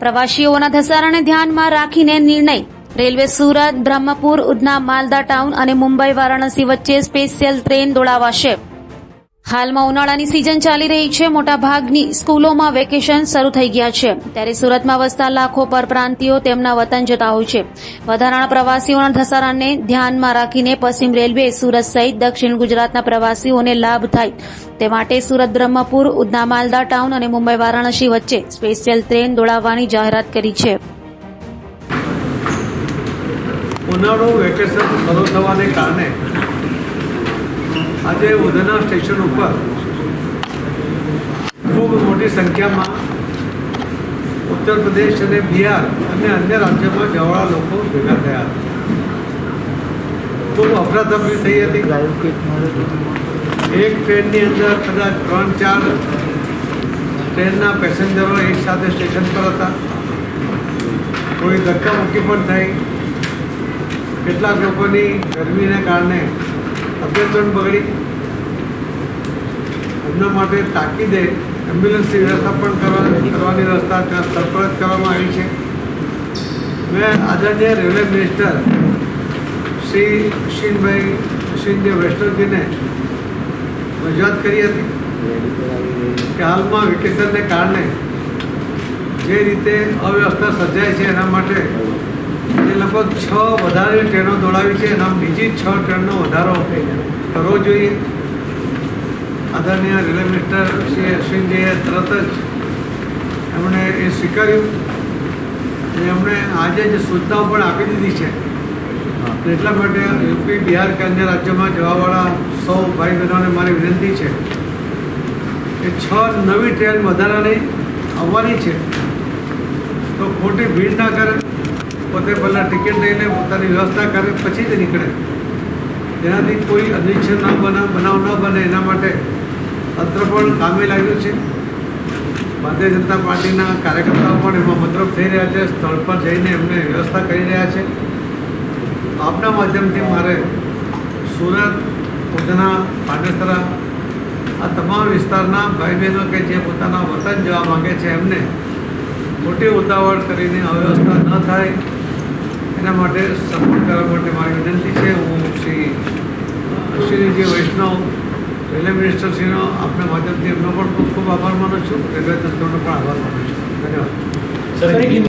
પ્રવાસીઓના ધસારાને ધ્યાનમાં રાખીને નિર્ણય. રેલવે સુરત, બ્રહ્મપુર, ઉધના, માલદા ટાઉન અને મુંબઈ, વારાણસી વચ્ચે સ્પેશિયલ ટ્રેન દોડાવાશે. હાલમાં ઉનાળાની સિઝન ચાલી રહી છે. મોટાભાગની સ્કૂલોમાં વેકેશન શરૂ થઈ ગયા છે. ત્યારે સુરતમાં વસતા લાખો પરપ્રાંતિયો તેમના વતન જતા હોય છે. વધારાના પ્રવાસીઓના ધસારાને ધ્યાનમાં રાખીને પશ્ચિમ રેલવે, સુરત સહિત દક્ષિણ ગુજરાતના પ્રવાસીઓને લાભ થાય. તે માટે સુરત, બ્રહ્મપુર, ઉધના માલદા ટાઉન અને મુંબઈ, વારાણસી વચ્ચે સ્પેશિયલ ટ્રેન દોડાવવાની જાહેરાત કરી છે. ઉનાળુ વેકેશન શરૂ થવાને કારણે આજે ઉધના સ્ટેશન ઉપર ખૂબ મોટી સંખ્યામાં ઉત્તર પ્રદેશ અને બિહાર અને અન્ય રાજ્યોમાં જવાળા લોકો ભેગા થયા. ખૂબ અફરાતફરી થઈ હતી. એક ટ્રેનની અંદર કદાચ ત્રણ, ચાર ટ્રેનના પેસેન્જરો એક સાથે સ્ટેશન પર હતા. કોઈ ધક્કામુક્કી પણ થઈ. કેટલાક લોકોની ગરમીને કારણે તબિયત પણ બગડી. એમના માટે તાકીદે એમ્બ્યુલન્સની વ્યવસ્થા પણ કરવા કરવાની વ્યવસ્થા ત્યાં સરપરત કરવામાં આવી છે. મેં આદરણીય રેલવે મિનિસ્ટર શ્રી અશ્વિનભાઈ અશ્વિનજી વૈષ્ણવજીને રજૂઆત કરી હતી કે હાલમાં વેકેશનને કારણે જે રીતે અવ્યવસ્થા સર્જાય છે એના માટે એ લગભગ છ વધારે ટ્રેનો દોડાવી છે એના બીજી છ ટ્રેનનો વધારો કરવો જોઈએ. આદરણીય રેલવે મિનિસ્ટર શ્રી અશ્વિનજીએ તરત જ એમણે એ સ્વીકાર્યું અને એમણે આજે જ સૂચનાઓ પણ આપી દીધી છે એટલા માટે યુપી, બિહાર કે અન્ય રાજ્યોમાં જવાવાળા સૌ ભાઈ બહેનોને મારી વિનંતી છે કે છ નવી ટ્રેન વધારાની આવવાની છે. તો ખોટી ભીડ ના કરે. પોતે પહેલાં ટિકિટ લઈને પોતાની વ્યવસ્થા કરે, પછી જ નીકળે. તેનાથી કોઈ અનિચ્છન ન બને, બનાવ ન બને, એના માટે તંત્ર પણ કામે લાગ્યું છે. ભારતીય જનતા પાર્ટીના કાર્યકર્તાઓ પણ એમાં મતલબ થઈ રહ્યા છે, સ્થળ પર જઈને એમને વ્યવસ્થા કરી રહ્યા છે. આપના માધ્યમથી મારે સુરત ઉધના પાંડેસરા આ તમામ વિસ્તારના ભાઈ બહેનો કે જે પોતાના વતન જવા માગે છે, એમને મોટી ઉતાવળ કરીને અવ્યવસ્થા ન થાય. એના માટે સપોર્ટ કરવા માટે મારી વિનંતી છે. હું શ્રી શ્રીજી વૈષ્ણવ રેલવે મિનિસ્ટરશ્રીનો આપના માધ્યમથી એમનો પણ ખૂબ ખૂબ આભાર માનું છું. રેલવે તંત્રનો પણ આભાર માનું છું. ધન્યવાદ.